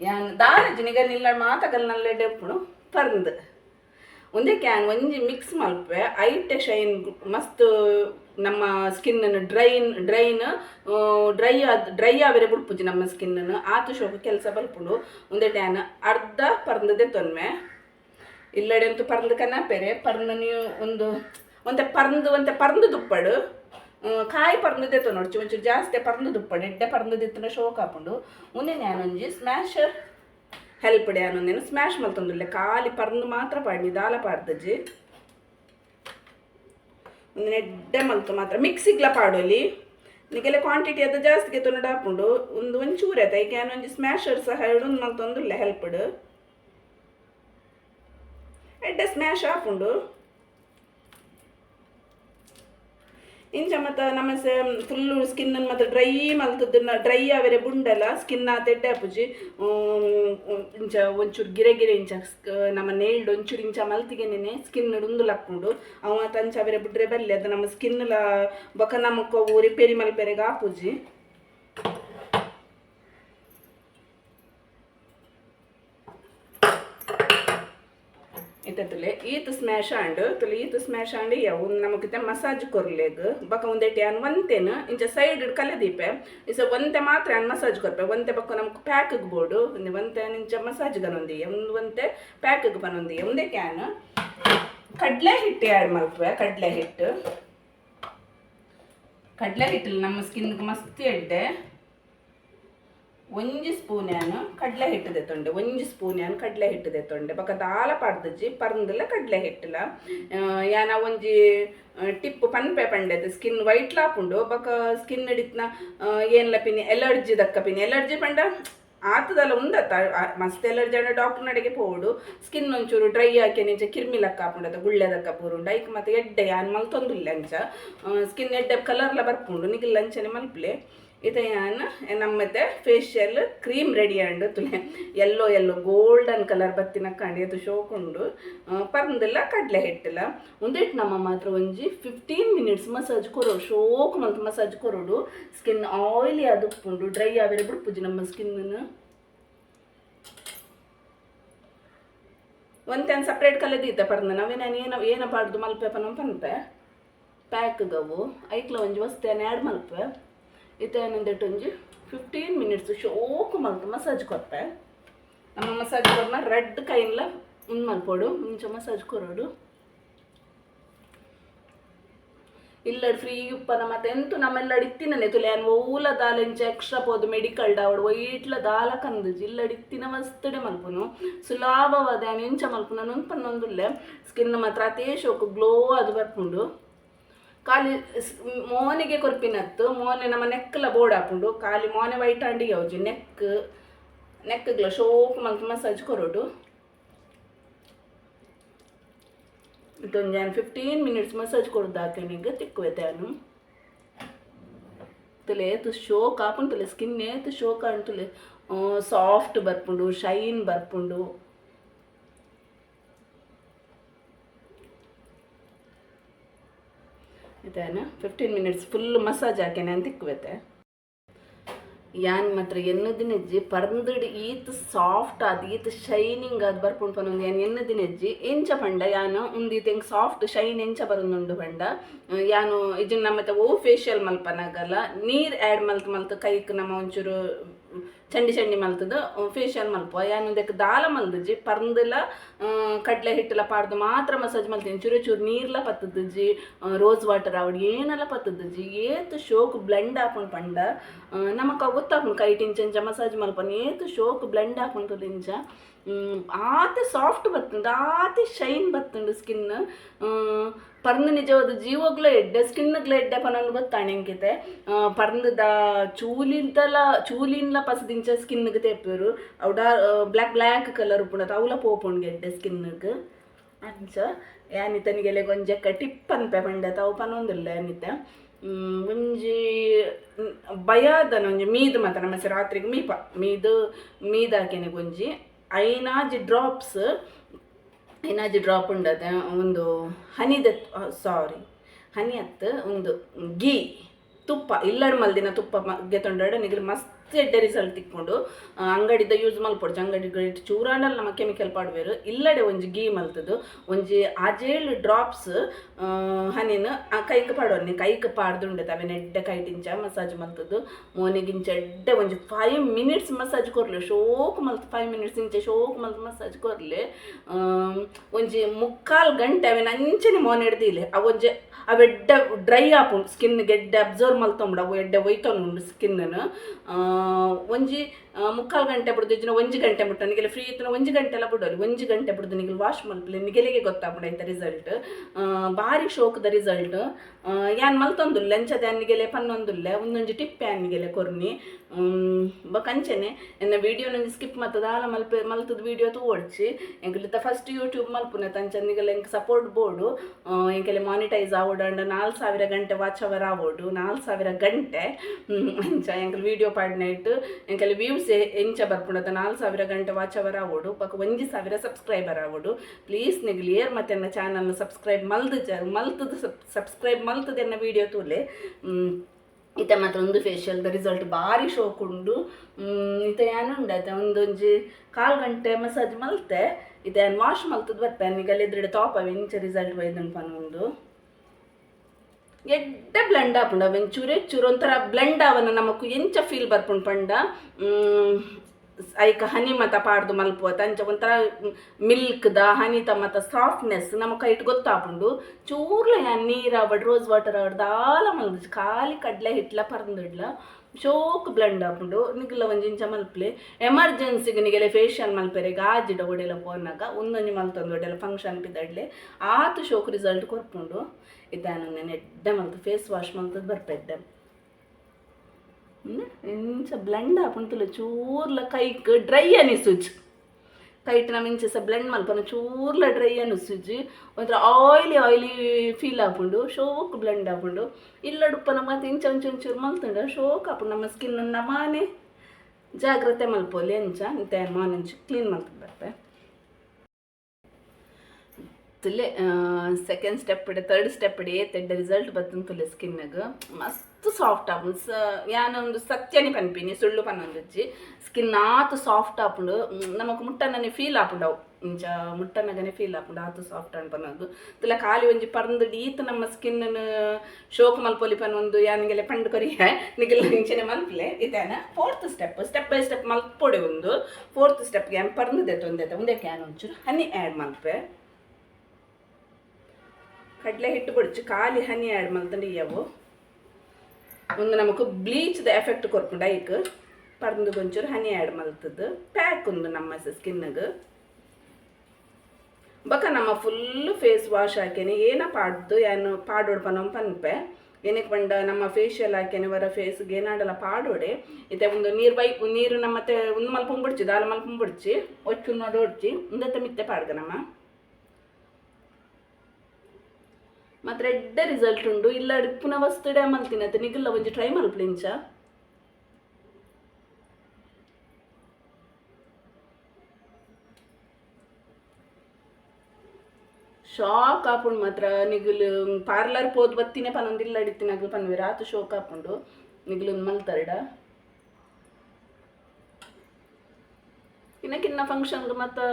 ಯಾನ್ ದಾರ ಜಿನಿಗ ನಿಲ್ಲ ಮಾತಗಲ್ನಲ್ಲೇ ಡೆಪ್ಪುನು ಪರ್ಂದ್. ಒಂದೇ ಕ್ಯಾನ್ ಒಂಜಿ ಮಿಕ್ಸ್ ಮಲ್ಪೆ ಐಟೆ ಶೈನ್ ಮಸ್ತ್ ನಮ್ಮ ಸ್ಕಿನ್ನನ್ನು ಡ್ರೈನ್ ಡ್ರೈನ್ ಡ್ರೈ ಆದ್ ಡ್ರೈ ಆವೇರೆ ಬಿಡ್ಪುಜಿ ನಮ್ಮ ಸ್ಕಿನ್ ಆತು ಶೋಕ ಕೆಲಸ ಬಲ್ಪುಂಡು. ಒಂದೇ ಟ್ಯಾನ್ ಅರ್ಧ ಪರ್ಂದದೆ ತೊನ್ಮೆ. ಇಲ್ಲಡೆ ಅಂತೂ ಪರ್ನದ ಕನ್ನ ಬೇರೆ ಪರ್ಂದ್ ನೀವು ಒಂದು ಒಂತೆ ಪರ್ಂದು ಒಂತೆ ಪರ್ಂದು ದುಪ್ಪಡು. ಕಾಯಿ ಪರ್ಂದದೆ ತೊನೊಡ್ಚಿ ಒಂಚೂರು ಜಾಸ್ತಿ ಪರ್ಂದು ದುಪ್ಪಡು. ಎಡ್ಡೆ ಪರ್ಂದದಿತ್ತನ ಶೋಕ ಹಾಕೊಂಡು ಮುಂದೆ ನ್ಯಾನೊಂಜಿ ಸ್ಮ್ಯಾಶರ್ ಹೆಲ್ಪ್ ಡ್ಯಾನೊಂದೇನು ಸ್ಮ್ಯಾಶ್ ಮಲ್ತೊಂದುಲ್ಲೆ. ಖಾಲಿ ಪರ್ಂದು ಮಾತ್ರ ಪಾಡಿ ದಾಲ ಪಾಡ್ದಜ್ಜಿ. ಒಂದು ನೆಡ್ಡೆ ಮಲ್ತು ಮಾತ್ರ. ಮಿಕ್ಸಿಗ್ಲ ಪಾಡೋಲಿ ನಿಗೆಲ್ಲ ಕ್ವಾಂಟಿಟಿ ಅದು ಜಾಸ್ತಿ ತೊಂಡು ಹಾಕೊಂಡು ಒಂದು ಒಂಚೂರು ಆಯ್ತಾ. ಈಗ ಒಂಜಿ ಸ್ಮ್ಯಾಶರ್ ಸಹ ಹಿಡಿದು ಮಲ್ತೊಂದುಲ್ಲೆ ಹೆಲ್ಪ್ ಎಡ್ಡೆ ಸ್ಮ್ಯಾಶ್ ಹಾಪುಂಡು ಇಂಚ ಮತ್ತೆ ನಮ್ಮ ಫುಲ್ಲು ಸ್ಕಿನ್ ಮತ್ತು ಡ್ರೈ ಮಲ್ತದನ್ನ ಡ್ರೈ ಆವೇರೆ ಬುಂಡಲ್ಲ ಸ್ಕಿನ್ ತೆಡ್ಡೆ ಅಪ್ಪುಜಿ ಇಂಚ ಒಂಚೂರು ಗಿರೆ ಗಿರೆ ಇಂಚ ನಮ್ಮ ನೇಲ್ಡ್ ಒಂಚೂರು ಇಂಚ ಮಲ್ತಿಗೆ ನೆನೆ ಸ್ಕಿನ್ ಉಂದು ಲಕ್ಕೊಂಡು, ಅವ ತಂಚ ಬೇರೆ ಬಿಡ್ರೆ ಬಲ್ಲೆ ಅದು ನಮ್ಮ ಸ್ಕಿನ್ ಲ ಬೊಕ ನಮಕ್ ಅವು ರಿಪೇರಿ ಮಲ್ಪೆರೆಗೆ ಆಪುಜಿ ಇತ್ತೆ ತುಲೆ ಈತ್ ಸ್ಮ್ಯಾಶ್ ಆಂಡ್ ತುಲೆ ಈತ್ ಸ್ಮ್ಯಾಶ್ ಆಂಡ್ ಯಾವ ನಮಗಿತ್ತೆ ಮಸಾಜ್ ಕೊರ್ಲೆಗ್, ಬಕ ಒಂದೇಟಿ ಅನ್ ಒಂತೆನ್, ಇಂಚ ಸೈಡ್ ಕಲೆ ದೀಪೆ ಇಸ ಒಂತೆ ಮಾತ್ರ ಅನ್ ಮಸಾಜ್ ಕೊರ್ಪೆ, ಒಂತೆ ಬಕ್ಕ ನಮಕ್ ಪ್ಯಾಕ್ಗ್ ಬೋಡು ಒಂತೆ ಇಂಚ ಮಸಾಜ್ ಗನೊಂದಿ, ಒಂದು ಒಂತೆ ಪ್ಯಾಕ್ಗ್ ಬನೊಂದಿ, ಒಂದೇ ಕ್ಯಾನ್ ಕಡ್ಲೆ ಹಿಟ್ಟು ಆ್ಯಡ್ ಮಲ್ಪೆ, ಕಡ್ಲೆ ಹಿಟ್ಟು. ಕಡ್ಲೆ ಹಿಟ್ಟಲ್ಲಿ ನಮ್ಮ ಸ್ಕಿನ್ಗೆ ಮಸ್ತ್ ಎಡ್ಡೆ. ಒಂಜಿ ಸ್ಪೂನ್ ಯಾನು ಕಡಲೆ ಹಿಟ್ಟು ದೆತ್ತೊಂಡೆ ಒಂಜಿ ಸ್ಪೂನ್ ಯಾನು ಕಡಲೆ ಹಿಟ್ಟು ದೆತ್ತೊಂಡೆ ಬಕ ದಾಲ ಪಾಡ್ದಜ್ಜಿ ಪರ್ಂದಲ ಕಡಲೆ ಹಿಟ್ಟಲ ಯಾನ ಒಂಜಿ ಟಿಪ್ ಪನ್ಪೆ ಪಂಡೆದ ಸ್ಕಿನ್ ವೈಟ್ ಲಾಪುಂಡು, ಬೊಕ ಸ್ಕಿನ್ ಹಿಡಿತ್ನ ಏನ್ಲ ಪಿನಿ, ಎಲರ್ಜಿ ದಕ್ಕ ಪಿನಿ. ಎಲರ್ಜಿ ಪಂಡ ಆತದಲ್ಲ ಉಂದತ್ತ ಮಸ್ತ್ ಎಲರ್ಜಿ ಅಂಡ ಡಾಕ್ಟರ್ ನಡೆಗೆ ಪೋಡು. ಸ್ಕಿನ್ ಒಂಚೂರು ಡ್ರೈ ಹಾಕಿ ನಿಂಚ ಕಿರ್ಮಿ ಲಕ್ಕ ಹಾಪುಂಡದ ಗುಳ್ಳೆ ದಕ್ಕ ಪೂರುಂಡ. ಐಕ್ ಮತ್ತೆ ಎಡ್ಡೆ ಯಾನ್ ಮಲ್ತೊಂದುಲ್ಲ ಅಂಚ. ಸ್ಕಿನ್ ಎಡ್ಡೆ ಕಲರ್ಲ ಬರ್ಕೊಂಡು ನಿಗಿಲ್ಲ ಅಂಚನೆ ಮಲ್ಪ್ಲೆ. ಇದು ಯಾನ್ ನಮ್ಮತ್ತೆ ಫೇಶಿಯಲ್ ಕ್ರೀಮ್ ರೆಡಿ ಆಂಡು ತುಲೆ. ಎಲ್ಲೋ ಎಲ್ಲೋ ಗೋಲ್ಡನ್ ಕಲರ್ ಬತ್ತಿನ ಕಂಡು ಅದು ಶೋಕೊಂಡು ಪರ್ಂದಿಲ್ಲ ಕಡಲೆ ಹಿಟ್ಟಿಲ್ಲ ಒಂದಿಟ್ಟು ನಮ್ಮ ಮಾತ್ರ ಒಂಜಿ ಫಿಫ್ಟೀನ್ ಮಿನಿಟ್ಸ್ ಮಸಾಜ್ ಕೊರೋಡು ಶೋಕ್ ಮಂತ್ ಮಸಾಜ್ ಕೊರೋಡು ಸ್ಕಿನ್ ಆಯಿಲಿ ಅದು ಉಪ್ಪುಂಡು ಡ್ರೈ ಆವೇರೆ ಬಿಡ್ಪುಜಿ ನಮ್ಮ ಸ್ಕಿನ್ನನ್ನು ಒಂತೇನು ಸಪ್ರೇಟ್ ಕಲರ್ ಪರ್ನ ನಾವೇ ನಾನು ಏನ ಏನ ಪಾಡ್ದು ಮಲ್ಪೆ ಪನ ಪ್ಯಾಕ್ ಗವು. ಐಕ್ಲ ಒಂಜಿ ವಸ್ತೇನೆ ಆ್ಯಡ್ ಮಲ್ಪೆ? ಇತ್ತೇನಂದಿಟ್ಟು ಒಂಜಿ ಫಿಫ್ಟೀನ್ ಮಿನಿಟ್ಸ್ ಶೋಕು ಮಲ್ತು ಮಸಾಜ್ ಕೊರ್ಪೆ ನಮ್ಮ ಮಸಾಜ್ ಕೊರ್ನ ರೆಡ್ ಕೈನ್ಲ ಒಂದು ಮಲ್ಪೋಡು, ಮುಂಚೆ ಮಸಾಜ್ ಕೊರೋಡು. ಇಲ್ಲಡ್ ಫ್ರೀ ಉಪ್ಪನ ಮತ್ತೆ ಎಂತು ನಮ್ಮೆಲ್ಲಡ್ ಇತ್ತಿನೇ ತುಲೆ ಅನ್ ಓಲ ದಾಲ ಇಂಚ ಎಕ್ಸ್ಟ್ರಾ ಪೋದು ಮೆಡಿಕಲ್ ಡಾವಡ್ ಒಯ್ಟ್ಲ ದಾಲ ಕಂದುಜಿ. ಇಲ್ಲಡ್ ಇತ್ತಿನ ಮಸ್ತಡೆ ಮಲ್ಪುನು. ಸುಲಭವಾದ ಇಂಚ ಮಲ್ಪುನ ನೊಂದ್ಪನ್ನೊಂದುಲ್ಲೆ ಸ್ಕಿನ್ ಮಾತ್ರ ಅತೇ ಶೋಕು ಗ್ಲೋ ಅದು ಬರ್ಪುಂಡು. ಖಾಲಿ ಮೋನೆಗೆ ಕೊರ್ಪಿನತ್ತು ಮೋನೆ ನಮ್ಮ ನೆಕ್ಲ ಬೋರ್ಡ್ ಹಾಕೊಂಡು ಖಾಲಿ ಮೋನೆ ವೈಟ್ ಅಂಡಿಗೆ ಅವಜಿ ನೆಕ್ ನೆಕ್ಗ್ಲ ಶೋಕ್ ಮಂತ್ ಮಸಾಜ್ ಕೊರೋಡು. ಇದೊಂದು ಫಿಫ್ಟೀನ್ ಮಿನಿಟ್ಸ್ ಮಸಾಜ್ ಕೊಡ್ದು ಹಾಕಣಿಗೆ ತಿಕ್ಕುವೆ ನಾನು ತಲೆ ತು ಶೋಕ್ ಹಾಕೊಂಡು ತಲೆ ಸ್ಕಿನ್ ಏತು ಶೋಕ್ ಅಂಟುಲೆ ಸಾಫ್ಟ್ ಬರ್ಪುಂಡು ಶೈನ್ ಬರ್ಪುಂಡು. ಇದೇನ ಫಿಫ್ಟೀನ್ ಮಿನಿಟ್ಸ್ ಫುಲ್ ಮಸಾಜ್ ಹಾಕೇನೆ ಅಂತ ತಿಕ್ಕುವೆತೆ. ಯಾನ್ ಮಾತ್ರ ಎನ್ನದಿನಜ್ಜಿ ಪರ್ಂದಡ್ ಈತ್ ಸಾಫ್ಟ್ ಆದ, ಈತ್ ಶೈನಿಂಗ್ ಅದು ಬರ್ಪುಂಡು ಪನೊಂದು ಯಾನ್ ಎನ್ನದಿನಜ್ಜಿ ಎಂಚ ಪಂಡ, ಯಾನು ಉಂದೀತ್ ಹೆಂಗೆ ಸಾಫ್ಟ್ ಶೈನ್ ಎಂಚ ಬರೋದುಂಡು ಪಂಡ. ಯಾನು ಇದನ್ನ ನಮ್ಮ ಓ ಫೇಶಿಯಲ್ ಮಲ್ಪನಾಗಲ್ಲ. ನೀರ್ ಆ್ಯಡ್ ಮಲ್ತ್ ಮಲ್ತ್ ಕೈಕ್ ನಮ್ಮ ಒಂಚೂರು ಚಂಡಿ ಚಂಡಿ ಮಲ್ತದು ಫೇಶಿಯಲ್ ಮಲ್ಪ ಯಾನಿದಕ್ಕೆ ದಾಲ ಮಲ್ದಜ್ಜಿ ಪರ್ಂದಿಲ್ಲ ಕಡ್ಲೆ ಹಿಟ್ಟಲ ಪಾಡ್ದು ಮಾತ್ರ ಮಸಾಜ್ ಮಲ್ತೀನಿ. ಚೂರು ಚೂರು ನೀರ್ಲ ಪತ್ತದಜ್ಜಿ ರೋಸ್ ವಾಟರ್ ಅವಡ್ ಏನೆಲ್ಲ ಪತ್ತದಜ್ಜಿ ಏತು ಶೋಕ್ ಬ್ಲೆಂಡ್ ಹಾಕೊಂಡು ಪಂಡ. ನಮಕ್ ಗೊತ್ತಾಕೊಂಡು ಕೈ ಟಿಂಚಂಚ ಮಸಾಜ್ ಮಲ್ಪನ ಏತು ಶೋಕ್ ಬ್ಲೆಂಡ್ ಹಾಕೊಂಡು ಲಿಂಚ. ಆತೆ ಸಾಫ್ಟ್ ಬತ್ತುಂಡು ಆತ ಶೈನ್ ಬತ್ತುಂಡು ಸ್ಕಿನ್ ಪರ್ಂದು ನಿಜವಾದ ಜೀವಗ್ಲ ಎಡ್ಡೆ ಸ್ಕಿನ್ಗ್ಲ ಎಡ್ಡೆ ಪನೊಂದು ಗೊತ್ತಾಣ ಎಂಕಿತೆ ಪರ್ಂದದ ಚೂಲಿಂತಲ, ಚೂಲಿನ್ಲ ಪಸದಿಂಚ ಸ್ಕಿನ್ಗೆ ತೆಪ್ಪರು. ಅವಡ ಬ್ಲ್ಯಾಕ್ ಬ್ಲ್ಯಾಕ್ ಕಲರ್ ಉಪ್ಪುಂಡತ, ಅವಲ ಪೋಪುಂಡು ಎಡ್ಡೆ ಸ್ಕಿನ್ಗೆ ಅಂಚ ಯಾನಿತನಿಗೆಲೆ ಗೊಂಜಕ್ಕ ಟಿಪ್ ಅನ್ಪೆ ಪಂಡತ, ಅವು ಪನೊಂದಿಲ್ಲ ಯಾನಿತ. ಒಂಜಿ ಭಯದ ಒಂಜಿ ಮೀದು ಮಾತ್ರ ಹೆಸರು ರಾತ್ರಿಗೆ ಮೀಪ. ಮೀದು, ಮೀದಾಕೆನೆ ಗುಂಜಿ ಗೊಂಜಿ. ಐನಾಜಿ ಡ್ರಾಪ್ಸ್, ಐನಾಜಿ ಡ್ರಾಪ್ ಉಂಡದ ಒಂದು ಹನಿದ ಸಾರಿ ಹನಿ ಅತ್ತ ಒಂದು ಗೀ ತುಪ್ಪ ಇಲ್ಲಡ್ ಮಲ್ದಿನ ತುಪ್ಪ ಗೆತ್ತೊಂಡಾಡ ನಿಗ್ರ ಮಸ್ತ್ ಎಡ್ಡೆ ರಿಸಲ್ಟ್ ತಿಕ್ಕೊಂಡು ಅಂಗಡಿದ ಯೂಸ್ ಮಲ್ಪೊಡ್ಜಿ ಅಂಗಡಿ ಚೂರಾಂಡಲ್ ನಮ್ಮ ಕೆಮಿಕಲ್ ಪಾಡ್ವೇರು. ಇಲ್ಲಡೆ ಒಂಜಿ ಗೀ ಮಲ್ತದು. ಒಂಜಿ ಆಜೇಳು ಡ್ರಾಪ್ಸ್ ಹನಿನ ಕೈಕ್ ಪಾಡೋನಿ ಕೈಕ್ ಪಾಡ್ದುಂಡೆ ನೆಡ್ಡ ಎಡ್ಡೆ ಕೈಟಿಂಚ ಮಸಾಜ್ ಮಲ್ತದು. ಮೋನಿಗಿಂಚ ಎಡ್ಡೆ ಒಂಜಿ ಫೈವ್ ಮಿನಿಟ್ಸ್ ಮಸಾಜ್ ಕೊರ್ಲೆ. ಶೋಕ್ ಮಲ್ತ್ ಫೈವ್ ಮಿನಿಟ್ಸ್ ಇಂಚೆ ಶೋಕ್ ಮಲ್ತ್ ಮಸಾಜ್ ಕೊರ್ಲೆ. ಒಂಜಿ ಮುಕ್ಕಾಲ್ ಗಂಟೆ ಅವೆ ಅಂಚನೆ ಮೋನ್ ಹಿಡ್ದಿಲ್ಲ ಅವೊಂಜೆ ಅವೆಡ್ಡ ಡ್ರೈ ಆಪುಂಡು. ಸ್ಕಿನ್ ಗೆಡ್ಡೆ ಅಬ್ಸರ್ವ್ ಮಲ್ತೊಂಬಿಡ. ಅವು ಎಡ್ಡೆ ಒಯ್ತೊಂಡು ಸ್ಕಿನ್ನನು ಒಂಜಿ ಆ, ಮುಕ್ಕಾಲ್ ಗಂಟೆ ಬಿಡ್ದು ಇಜ್ಜಿನ ಒಂಜಿ ಗಂಟೆ ಬಿಟ್ಟು ನಿಗೆಲ್ಲ ಫ್ರೀ ಇತ್ತು, ಒಂಜಿ ಗಂಟೆ ಎಲ್ಲ ಬಿಡೋರು. ಒಂಜಿ ಗಂಟೆ ಬಿಡ್ದು ನಿಗಲ್ ವಾಶ್ ಮಲ್ಪಲೆ ನಿಗೆಲೆಗೆ ಗೊತ್ತಾಗ್ಬಿಡ ಇಂಥ ರಿಸಲ್ಟ್ ಭಾರಿ ಶೋಕದ ರಿಸಲ್ಟ್ ಯಾನ್ ಮಲ್ತೊಂದು ಲೆಂಚದ ಅನ್ನಿಗೆಲೆ ಪನ್ನೊಂದುಲ್ಲೆ, ಒಂದೊಂಜಿ ಟಿಪ್ಪೆ ಅನ್ನಿಗೆಲೆ ಕೊರ್ನಿ. ಬಕಂಚನೆ ಎನ್ನ ವಿಡಿಯೋ ನಂಗೆ ಸ್ಕಿಪ್ ಮತ್ತದ ಆಲ ಮಲ್ಪೆ, ಮಲ್ತದ ವಿಡಿಯೋ ತೋಡ್ಚಿ ಎಂಕಲಿತ ಫಸ್ಟ್ ಯೂಟ್ಯೂಬ್ ಮಲ್ಪುನೆ ತಂಚಂದಿಗೆಲ್ಲ ಎಂಕ್ ಸಪೋರ್ಟ್ ಬೋರ್ಡು ಎಂಕೆಲೆ ಮಾನಿಟೈಸ್ ಆವೋಡು ನಾಲ್ ಸಾವಿರ ಗಂಟೆ ವಾಚ್ ಅವರ್ ಆವೋಡು, ನಾಲ್ ಸಾವಿರ ಗಂಟೆ ಅಂಚ ಎಂಕಲ್ ವಿಡಿಯೋ ಪಾಡ್ನೈಟ್ ಎಂಕಲ್ಲಿ ವ್ಯೂಸ್ ಎಂಚ ಬರ್ಪುಣದ ನಾಲ್ಕು ಸಾವಿರ ಗಂಟೆ ವಾಚ್ ಅವರ್ ಆವೋಡು ಪಕ್ಕ ಒಂಜಿ ಸಾವಿರ ಸಬ್ಸ್ಕ್ರೈಬರ್ ಆವೋಡು ಪ್ಲೀಸ್ ನಿಗ್ಲಿಯರ್ ಮತ್ತೆ ನನ್ನ ಚಾನಲ್ನ ಸಬ್ಸ್ಕ್ರೈಬ್ ಮಲ್ದು ಜ ಮಲ್ತದ ಸಬ್ಸ್ಕ್ರೈಬ್ ಮಲ್ತದ ಎನ್ನ ವಿಡಿಯೋ ತೂಲೆ ಇತ ಮಾತ್ರ ಒಂದು ದ ರಿಸಲ್ಟ್ ಭಾರಿ ಶೋಕ್ ಉಂಡು ಹ್ಮ್, ಇತ ಏನುಂಡು ಅದ ಒಂದೊಂಜಿ ಕಾಲು ಗಂಟೆ ಮಸಾಜ್ ಮಲ್ತೆ ಇತ ಏನು ವಾಶ್ ಮಲ್ತದ ಬರ್ಪೆ ನಿಗಲ್ ಟಾಪ್ ತಾಪ ಇಂಚ ರಿಸಲ್ಟ್ ಒಯ್ದನ್ ಪನ್ನುಂಡು ಎಡ್ಡೆ ಬ್ಲೆಂಡ್ ಆಪುಂಡ ಅವೆನ್ ಚೂರೆ ಒಂಥರ ಬ್ಲೆಂಡ್ ನಮಕ್ ಎಂಚ ಫೀಲ್ ಬರ್ಪುಂಡು ಪಂಡ. ಐಕ ಹನಿ ಮತ ಪಾಡ್ದು ಮಲ್ಪುವ ತಂಚ ಒಂಥರ ಮಿಲ್ಕ್ದ ಹನಿತ ಮತ ಸಾಫ್ಟ್ನೆಸ್ ನಮಕ್ ಕೈಟ್ ಗೊತ್ತಾಪುಂಡು ಚೂರ್ಲ ನೀರ ನೀರಾವಡ್ ರೋಸ್ ವಾಟರ್ ಆವಡ್ ದಾಲ ಮಲ್ದು ಖಾಲಿ ಕಡ್ಲೆ ಹಿಟ್ಲ ಪರ್ಂದಿಡ್ಲ. ಶೋಕ್ ಬ್ಲೆಂಡ್ ಆಪುಂಡು ನಿಗ್ಲ ಒಂಜಿಂಚ ಮಲ್ಪಲೆ. ಎಮರ್ಜೆನ್ಸಿಗೆ ನಿಗೆಲೆ ಫೇಶಿಯಲ್ ಮಲ್ಪೆರೆ ಗಾಜಿಡ ಒಡೆಲ ಪೋನಾಗ ಒಂದೊಂಜಿ ಮಲ್ತೊಂದು ಒಡೆಲ ಫಂಕ್ಷನ್ ಪಿದಡ್ಲೆ ಆತು ಶೋಕ್ ರಿಸಲ್ಟ್ ಕೊರ್ಪುಂಡು ಇದಾನು ನಾನು ಎಡ್ಡೆ ಮಲ್ತು ಫೇಸ್ ವಾಶ್ ಮಲ್ತದ್ದು ಬರ್ಪೆಡ್ಡೆ ಇಂಚ ಬ್ಲೆಂಡ್ ಆಪುಂತುಲ ಚೂರ್ಲ ಕೈಕ್ ಡ್ರೈ ಅನಿಸುಜ್ ಕೈಟ್ ನಮ್ಮ ಇಂಚ ಸ ಬ್ಲೆಂಡ್ ಮಲ್ಪನ ಚೂರ್ಲ ಡ್ರೈ ಅನಿಸುಜಿ ಒಂಥರ ಆಯ್ಲಿ ಆಯ್ಲಿ ಫೀಲ್ ಆಪುಂಡು ಶೋಕ್ ಬ್ಲೆಂಡ್ ಆಪುಂಡು ಇಲ್ಲಡುಪ್ಪ ಮತ್ತೆ ಇಂಚ ಒಂಚೂರು ಮಲ್ತುಂಡು, ಶೋಕ್ ಆಪುಂಡು ನಮ್ಮ ಸ್ಕಿನ್ ನಮಾನೆ ಜಾಗ್ರತೆ ಮಲ್ಪೋಲಿ ಅಂಚ, ಇಂತ ಮಾನಂಚು ಕ್ಲೀನ್ ಮಲ್ತು ಬರ್ತೆ. ಸೆಕೆಂಡ್ ಸ್ಟೆಪ್ ಇಡೆ ತರ್ಡ್ ಸ್ಟೆಪ್ ಇಡೆ ತೆಡ್ಡ ರಿಸಲ್ಟ್ ಸ್ಕಿನ್ ತುಲೆ ಸ್ಕಿನ್ನಾಗ ಮಸ್ತ್ ಸಾಫ್ಟ್ ಆಪುಂಡು. ಯಾನೊಂದು ಸತ್ಯನಿ ಪನ್ಪಿನಿ, ಸುಳ್ಳು ಪನ್ನೊಂದಿಜ್ಜಿ ಸ್ಕಿನ್ ಆತು ಸಾಫ್ಟ್ ಆಪುಂಡು. ನಮಕ್ ಮುಟ್ಟನನೆ ಫೀಲ್ ಆಪುಂಡು ಅವು ಇಂಚ ಮುಟ್ಟನಗನೆ ಫೀಲ್ ಆಪುಂಡು. ಆತು ಸಾಫ್ಟ್ ಅನ್ಪನ್ನದು ತುಲ ಖಾಲಿ ಒಂಜಿ ಪರಂದು ಈತ ನಮ್ಮ ಸ್ಕಿನ್ ಶೋಕ್ ಮಲ್ಪೊಲಿ ಪನ್ನೊಂದು ಯಾನಿಗೆಲ್ಲ ಪಂಡ್ ಕೊರಿಯ. ನಿಗೆಲ್ಲ ಇಂಚನೆ ಮಲ್ಪಲೆ. ಇದೇನ fourth step step by step ಮಲ್ಪೊಡೆ ಒಂದು. ಫೋರ್ತ್ ಸ್ಟೆಪ್ ಏನು ಪರಂದಿದೆ ತೊಂದೆ ಒಂದೇ ಕ್ಯಾನ್ ಒಂಚೂರು ಹನಿ ಆ್ಯಡ್ ಮಲ್ಪೆ. ಕಡಲೆ ಹಿಟ್ಟು ಬುಡ್ಚು ಖಾಲಿ ಹನಿ ಆ್ಯಡ್ ಮಲ್ತಂಡು ಇವು ಒಂದು ನಮಕ್ ದ ಎಫೆಕ್ಟ್ ಕೊರ್ಪುಂಡು ಐಕ್ പറന്ന് കൊഞ്ചൊരു ಹನಿ ಆ್ಯಡ್ മലത്തത് ಪ್ಯಾಕ್ ಒಂದು ನಮ್ಮ ಸ್ಕಿನ್ಗೆ ಬಕ ನಮ್ಮ ಫುಲ್ ಫೇಸ್ ವಾಶ್ ಹಾಕೇನೆ ಏನ ಪಾಡ್ದು, ಏನು ಪಾಡೋಡ್ ಪನಂ ಪನ್ಪೆ. ಏನಕ್ಕೆ ಬಂಡ ನಮ್ಮ ಫೇಶಿಯಲ್ ಹಾಕೇನೆ ವರ ಫೇಸ್ಗೆ ಏನಾಡಲ್ಲ, ಪಾಡೋಡೆ. ಇತ್ತೆ ಒಂದು ನೀರು ಬೈ ನೀರು ನಮ್ಮತ್ತೆ ಒಂದು ಮಲ್ಪಂ ಬಿಡ್ಚಿ ದಾಲ ಮಲ್ಪಂ ಬಿಡ್ಚಿ ಒಚ್ಚು ನೋಡಿ ಒಡ್ಚಿ ಒಂದತ್ತೆ ಮಿತ್ತೆ ಪಾಡ್ಗ ನಮ್ಮ. ಮತ್ತೆ ರೆಡ್ಡ ರಿಸಲ್ಟ್ ಉಂಡು. ಇಲ್ಲ ಪುನಃ ವಸ್ತು ಡ್ಯಾ ಮಲ್ತಿನತ್ತೆ ನಿಗಲ್ಲ ಒಂಜಿ ಟ್ರೈ ಮಲ್ಪ್ಲಿಂಚ ಶಾಕ್ ಆಪುಂಡು ಮಾತ್ರ. ನಿಗುಲು ಪಾರ್ಲರ್ ಪೋದ್ ಬತ್ತಿನೇ ಪನೊಂದಿಲ್ಲ ಅಡಿತಿನಾಗಲು ಪನ್ವೆ ರಾತು ಶೋಕ್ ಆಪುಂಡು ನಿಗುಲು ಮಲ್ತಾರಡ ಇನ್ನಕ್ಕಿನ್ನ ಫಂಕ್ಷನ್ಗೆ ಮತ್ತು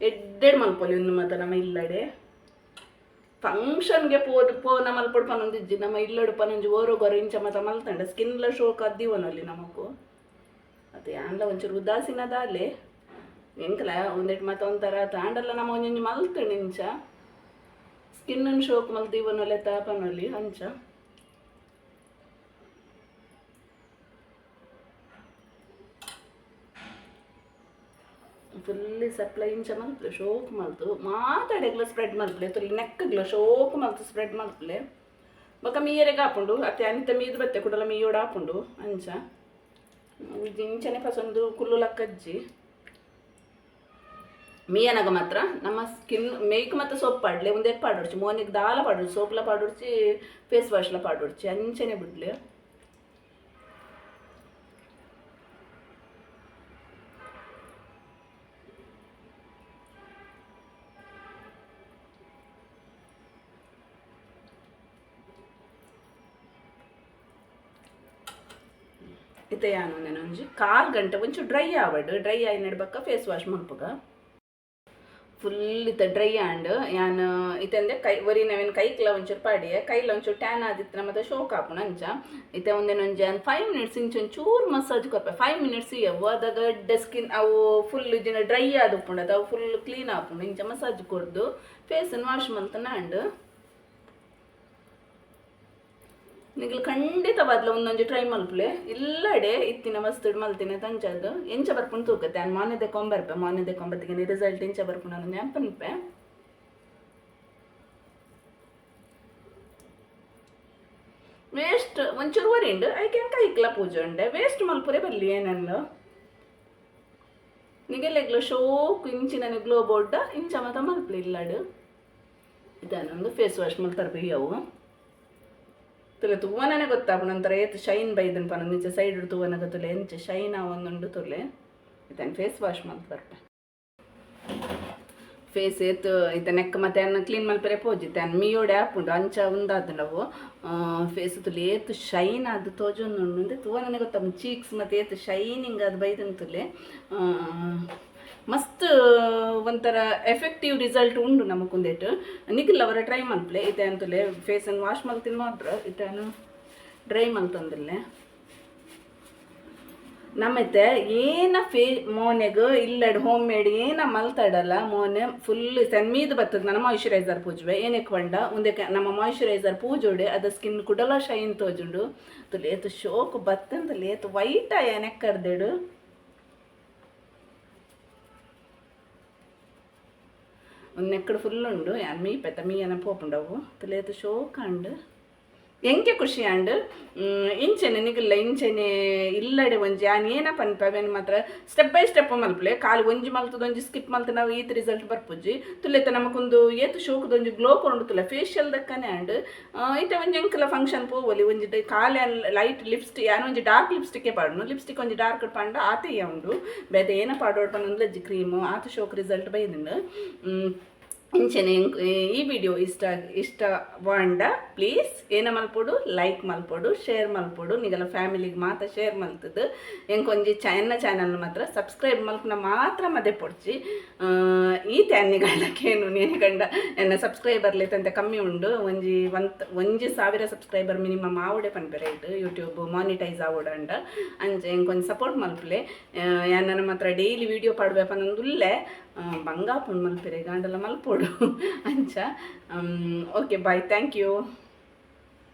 ಎಡ್ಡೆಡ್ ಮಲ್ಪೊಲಿ ಒಂದು ಮಾತ್ರ ನಮ್ಮ ಇಲ್ಲಡೆ ಫಂಕ್ಷನ್ಗೆ ಪೋದು, ಪೋನ ಮಲ್ಪಡು ಪನೊಂದಿಜ್ಜಿ, ನಮ್ಮ ಇಲ್ಲಡು ಪನೊಂಜಿ ಓರೋ ಗೊರ ಇಂಚ ಮತ ಮಲ್ತಂಡ. ಸ್ಕಿನ್ಲ ಶೋಕ್ ಅದ್ದೀವನಲ್ಲಿ ನಮಗೂ ಅದು ಯಾಂಡ್ಲ ಒಂಚೂರು ಉದಾಸೀನದಾಲೆ ಎಂಕಲ ಒಂದೆಟ್ ಮತ ಒಂಥರ ತಾಂಡಲ್ಲ ನಮ್ಮ ಒಂಜೊಂಜಿ ಮಲ್ತಂಡು ಇಂಚ. ಸ್ಕಿನ್ ಶೋಕ್ ಮಲ್ತೀವನೊಲೆ ತಾಪನೊಲಿ ಅಂಚ. ಫುಲ್ಲಿ ಸಪ್ಲೈ ಇಂಚ ಮಲ್ಪಲೆ ಶೋಕ್ ಮಲ್ತು ಮಾತಾಡೆಗ್ಲ ಸ್ಪ್ರೆಡ್ ಮಲ್ಪಲೆ ತುಲಿ ನೆಕ್ಕಗ್ಲ ಶೋಕ್ ಮಲ್ತು ಸ್ಪ್ರೆಡ್ ಮಲ್ಪಲೆ ಬೊಕ ಮೀಯರೆಗೆ ಹಾಪುಂಡು ಅತ್ತೆ ಅನಿತ ಮೀದು ಬತ್ತೆ ಕುಡಲ ಮೀಯೋಡು ಹಾಪುಂಡು ಅಂಚ ಇದು ಇಂಚನೆ ಪಸೊಂದು ಕುಲ್ಲು ಲಕ್ಕಜ್ಜಿ ಮೀಯನಗ ಮಾತ್ರ ನಮ್ಮ ಸ್ಕಿನ್ ಮೇಕ್ ಮತ್ತು ಸೋಪ್ ಪಾಡ್ಲೆ ಒಂದೇ ಪಾಡೊಡ್ಚಿ ಮೋನಿಗೆ ದಾಲ ಪಾಡೊಡ್ಚಿ ಸೋಪ್ಲ ಪಾಡೊಡ್ಚಿ ಫೇಸ್ ವಾಶ್ಲ ಪಾಡೊಡ್ಚಿ ಅಂಚನೆ ಬಿಡ್ಲೆ ಇತ್ತೆ ಯಾನು ನೆನೊಂಜಿ ಕಾಲ್ ಗಂಟೆ ಒಂಚೂರು ಡ್ರೈ ಆವಡ್ ಡ್ರೈ ಆಯ್ ನಡ್ಬಕ್ಕ ಫೇಸ್ ವಾಶ್ ಮಲ್ಪಗ ಫುಲ್ ಇತ್ತ ಡ್ರೈ ಆಂಡ್ ಯಾನ್ ಇತ್ತಂದೆ ಕೈ, ಒರಿ ನಾವೇನು ಕೈಕ್ಲ ಒಂಚೂರು ಪಾಡಿಯೆ, ಕೈಲ ಒಂಚೂರು ಟ್ಯಾನ್ ಆದಿತ್ತು ಮತ್ತೆ ಶೋಕ್ ಹಾಕೋಣ ಅಂಚ. ಇತ್ತೆ ಒಂದೇನೊಂಜಿ ಅಂದ್ ಫೈವ್ ಮಿನಿಟ್ಸ್ ಇಂಚ ಒಂಚೂರು ಮಸಾಜ್ ಕೊರ್ಪೆ ಫೈವ್ ಮಿನಿಟ್ಸ್ ಇಯವು ಅದಾಗ ಸ್ಕಿನ್ ಅವು ಫುಲ್ ಡ್ರೈ ಆದ ಉಪ್ಪುಂಡು ಅವು ಫುಲ್ ಕ್ಲೀನ್ ಆಪುಂಡು. ಇಂಚ ಮಸಾಜ್ ಕೊಡ್ದು ಫೇಸನ್ನು ವಾಶ್ ಮಂತನ ಆಂಡ್ ನಿಗಲ್ ಖಂಡಿತ ಬದ್ಲ ಒಂದೊಂದು ಟ್ರೈ ಮಲ್ಪಲೆ ಇಲ್ಲಡೆ ಇತ್ತಿನ ಮಸ್ತ್ ಮಲ್ತಿನ ತಂಚದು ಎಂಚ ಬರ್ಪುಂಡು ತೂಕತ್ತೆ ನಾನು ಮೊನ್ನೆ ತೆಕೊಂಬರ್ಪೆ ಮೊನ್ನೆ ತೆಕೊಂಬತ್ತಿಗೆ ರಿಸಲ್ಟ್ ಎಂಚ ಬರ್ಪುಂಡು ನಾನು ನೆನಪನ್ಪೆ ವೇಸ್ಟ್ ಒಂಚೂರು ವರಿಂಡು ಐಕೆ ಕೈಕ್ಲ ಪೂಜೆ ಉಂಡೆ ವೇಸ್ಟ್ ಮಲ್ಪುರೆ ಬಲ್ಲಿ ಏನಲ್ಲ ನಿಗೆಲ್ಲೆಗ್ಲ ಶೋಕು ಇಂಚಿನ ಗ್ಲೋ ಬೋರ್ಡ ಇಂಚ ಮತ ಮಲ್ಪಲೆ ಇಲ್ಲಡು ಇದನ್ನೊಂದು ಫೇಸ್ ವಾಶ್ ಮಲ್ತರ್ಪೆ ಅವು ತುಲೆ ತೂವನನೆ ಗೊತ್ತಾಪು ನಂತರ ಏತ್ ಶೈನ್ ಬೈದನ್ ಪನ ನಿಜ ಸೈಡ್ ತೂವನ ಗೊತ್ತಲೆ, ಎಂಚ ಶೈನ್ ಆವೊಂದುಂಡು ತುಲೆ ಇದನ್ನು ಫೇಸ್ ವಾಶ್ ಮಾಡ್ತ ಬರ್ಪೆ ಫೇಸ್ ಏತ್ ಇತ ನೆಕ್ ಮತ್ತೆ ಅನ್ನ ಕ್ಲೀನ್ ಮಲ್ಪರೆ ಪೋಜಿ ಅನ್ನ ಮಿಯೋಡೆ ಆಪುಂಡು ಅಂಚ ಉಂದಾದು ನಾವು. ಫೇಸ್ ತುಲೆ ಏತ್ ಶೈನ್ ಅದು ತೋಜೊಂದುಂಡು ತೂವನನೆ ಗೊತ್ತಾಪು ಚೀಕ್ಸ್ ಮತ್ತೆ ಏತ್ ಶೈನಿಂಗ್ ಅದು ಬೈದನ್ ತುಲೆ. ಮಸ್ತ್, ಒಂಥರ ಎಫೆಕ್ಟಿವ್ ರಿಸಲ್ಟ್ ಉಂಡು ನಮಕೊಂದೇಟು ನಿಖಿಲ್ ಅವರ ಟ್ರೈ ಮಲ್ಪಲೆ ಇತ್ತೆ ಅಂತಲೇ ಫೇಸನ್ನು ವಾಶ್ ಮಲ್ತಿನ ಮಾತ್ರ ಇತ್ತೇನು ಡ್ರೈ ಮಲ್ತಂದಿಲ್ಲೆ ನಮ್ಮತ್ತೆ ಏನ ಫೇ ಮೋನೆಗ ಇಲ್ಲಡ್ ಹೋಮ್ ಮೇಡ್ ಏನ ಮಲ್ತಾಡಲ್ಲ ಮೋನೆ ಫುಲ್ ಸನ್ಮೀದ್ ಬರ್ತದೆ ನನ್ನ ಮಾಯಿಶ್ಚರೈಸರ್ ಪೂಜೆ ಏನಕ್ಕೆ ಬಂಡ ಒಂದಕ್ಕೆ ನಮ್ಮ ಮಾಯಿಶ್ಚರೈಸರ್ ಪೂಜೋಡೆ, ಅದ ಸ್ಕಿನ್ ಕುಡಲ ಶೈನ್ ತೋಜುಂಡು. ತುಲೇತು ಶೋಕ್ ಬತ್ತಂತ ಲೇತು ವೈಟ್ ಏನಕ್ಕೆ ಕರ್ದೇಡು ನೆಕ್ಕಡು ಫುಲ್ ಉಂಡು ಯಾನ್ ಮೀ ಪೆತ್ತ ಮೀಯನ ಪೋಪುಂಡವು ತುಲೇತು ಶೋಕ್ ಅಂಡ್ ಎಂಕೆ ಖುಷಿ ಅಂಡ್ ಇಂಚೆನೆ ನಿಗಲ್ಲ ಇಂಚೆನೆ ಇಲ್ಲಡೆ ಒಂಜಿ ಆನ್ ಏನ ಪನ್ಪವೆನ್ ಮಾತ್ರ ಸ್ಟೆಪ್ ಬೈ ಸ್ಟೆಪ್ ಮಲ್ಪಲೆ ಕಾಲು ಒಂಜಿ ಮಲ್ತದ ಒಂಜಿ ಸ್ಕಿಪ್ ಮಲ್ತ ನಾವು ಈತ್ ರಿಸಲ್ಟ್ ಬರ್ಪುಜಿ ತುಲೆತ ನಮಕೊಂದು ಏತು ಶೋಕದ ಗ್ಲೋ ಕೊಂಡು ತುಲೆ ಫೇಶಿಯಲ್ ದಕ್ಕನೆ ಅಂಡ್ ಇತ್ತೆ ಒಂಜಿ ಎಂಕಲ ಫಂಕ್ಷನ್ ಪೋವಲಿ ಒಂಜಿ ಕಾಲ ಲೈಟ್ ಲಿಪ್ಸ್ಟಿಕ್ ಯಾನು ಒಂಜಿ ಡಾರ್ಕ್ ಲಿಪ್ಸ್ಟಿಕ್ ಪಾಡ್ನು ಲಿಪ್ಸ್ಟಿಕ್ ಒಂಜಿ ಡಾರ್ಕ್ ಪಂಡ ಆತೆಯ ಉಂಡು ಬೇತೆ ಏನ ಪಾಡೋಡ್ ಪಂದ್ರೆ ಕ್ರೀಮು ಆತ ಶೋಕ್ ರಿಸಲ್ಟ್ ಬೈದಿಂಡು ಇಂಚನೆ ಈ ವಿಡಿಯೋ ಇಷ್ಟ ಇಷ್ಟ ವಾಂಡ ಪ್ಲೀಸ್ ಏನ ಮಲ್ಪೊಡು ಲೈಕ್ ಮಲ್ಪೊಡು ಶೇರ್ ಮಲ್ಪೊಡು ನಿಗಲ ಫ್ಯಾಮಿಲಿಗೆ ಮಾತ್ರ ಶೇರ್ ಮಲ್ತದು ಎಂಕೊಂಜಿ ಎನ್ನ ಚಾನಲ್ ಮಾತ್ರ ಸಬ್ಸ್ಕ್ರೈಬ್ ಮಲ್ಪನ ಮಾತ್ರ ಮದೆ ಪೊಡ್ಚಿ. ಈ ತ್ಯಾನಿಗಳಕ್ಕೇನು ಕಂಡ ಎನ್ನ ಸಬ್ಸ್ಕ್ರೈಬರ್ ಲೇತಂತೆ ಕಮ್ಮಿ ಉಂಡು. ಒಂಜಿ ಒಂತ್ ಒಂಜಿ ಸಾವಿರ ಸಬ್ಸ್ಕ್ರೈಬರ್ ಮಿನಿಮಮ್ ಆವಡೆ ಪನ್ಪೆರೆ ಇಟ್ಟು ಯೂಟ್ಯೂಬ್ ಮಾನಿಟೈಸ್ ಆವಡಂಡ. ಅಂಚೆ ಎಂಕೊಂಜಿ ಸಪೋರ್ಟ್ ಮಲ್ಪಲೆ. ನನ್ನ ಮಾತ್ರ ಡೈಲಿ ವಿಡಿಯೋ ಪಾಡ್ವೆ ಪನ್ನೊಂದುಲ್ಲೆ ಬಂಗಾಪುಣ್ ಮಲ್ಪೆರೆ ಗಾಂಡಲ ಮಲ್ಪೋಡು ಅಂಚ. Okay bye thank you